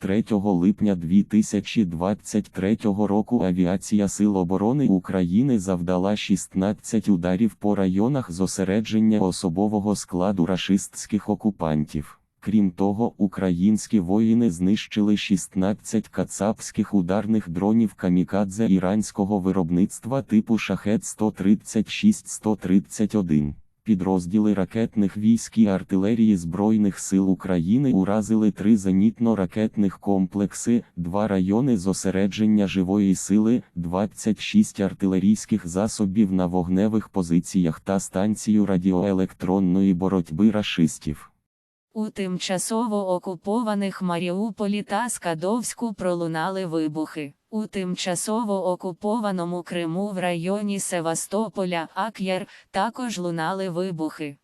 3 липня 2023 року Авіація Сил оборони України завдала 16 ударів по районах зосередження особового складу рашистських окупантів. Крім того, українські воїни знищили 16 кацапських ударних дронів камікадзе іранського виробництва типу Шахет 136-131. Підрозділи ракетних військ і артилерії Збройних сил України уразили три зенітно-ракетних комплекси, два райони зосередження живої сили, 26 артилерійських засобів на вогневих позиціях та станцію радіоелектронної боротьби рашистів. У тимчасово окупованих Маріуполі та Скадовську пролунали вибухи. У тимчасово окупованому Криму в районі Севастополя Ак'яр також лунали вибухи.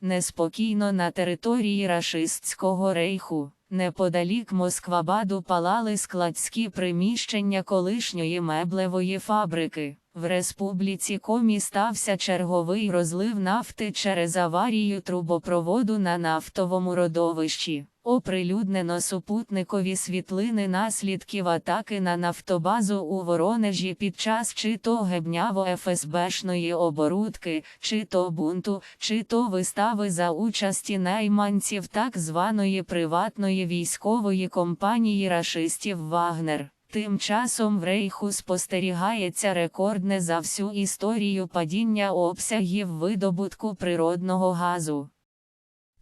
Неспокійно на території рашистського рейху, неподалік Москвабаду палали складські приміщення колишньої меблевої фабрики. В республіці Комі стався черговий розлив нафти через аварію трубопроводу на нафтовому родовищі. Оприлюднено супутникові світлини наслідків атаки на нафтобазу у Воронежі під час чи то гебняво ФСБшної оборудки, чи то бунту, чи то вистави за участі найманців так званої приватної військової компанії рашистів Вагнер. Тим часом в рейху спостерігається рекордне за всю історію падіння обсягів видобутку природного газу.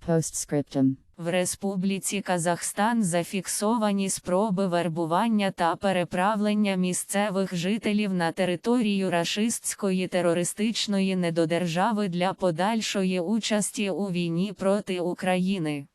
Postscriptum. В Республіці Казахстан зафіксовані спроби вербування та переправлення місцевих жителів на територію рашистської терористичної недодержави для подальшої участі у війні проти України.